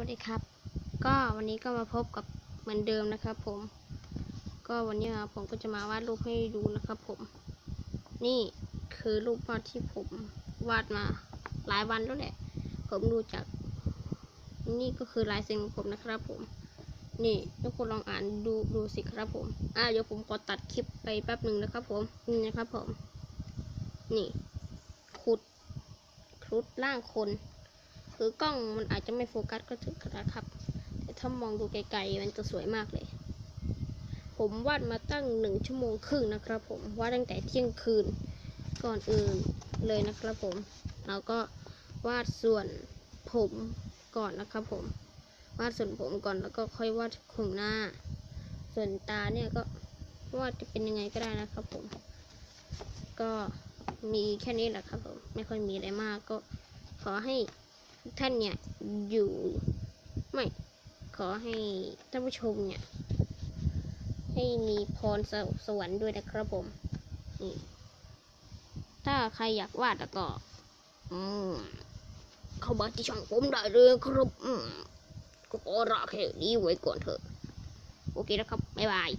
วัสดีครับ ก็วันนี้ก็มาพบกับเหมือนเดิมนะครับ ผม ก็วันนี้นะผมก็จะมาวาดรูปให้ดูนะครับผม นี่คือรูปวาดที่ผมวาดมาหลายวันแล้วแหละ ผมดูจาก นี่ก็คือลายเซ็นของผมนะครับผม นี่ทุกคนลองอ่านดูดูสิครับผม อ่าเดี๋ยวผมขอตัดคลิปไปแป๊บหนึ่งนะครับ ผม นี่นะครับผม นี่ขุดครุดร่างคน คือกล้องมันอาจจะไม่โฟกัสก็ถึงนะครับ แต่ถ้ามองดูไกลๆมันจะสวยมากเลย ผมวาดมาตั้งหนึ่งชั่วโมงครึ่งนะครับผมวาดตั้งแต่เที่ยงคืนก่อนอื่นเลยนะครับผม เราก็วาดส่วนผมก่อนนะครับผม วาดส่วนผมก่อนแล้วก็ค่อยวาดโครงหน้า ส่วนตาเนี่ยก็วาดจะเป็นยังไงก็ได้นะครับผม ก็มีแค่นี้แหละครับผม ไม่ค่อยมีอะไรมากก็ขอให้ ทุกท่านเนี่ยอยู่ไม่ขอให้ท่านผู้ชมเนี่ย ให้มีพรสสวรรค์ด้วยนะครับผมนี่ถ้าใครอยากวาดแล้วก็ อืมเข้ามาที่ช่องผมได้เลยครับอืมก็ขอลาแค่นี้ไว้ก่อนเถอะ โอเคนะครับ บ๊ายบาย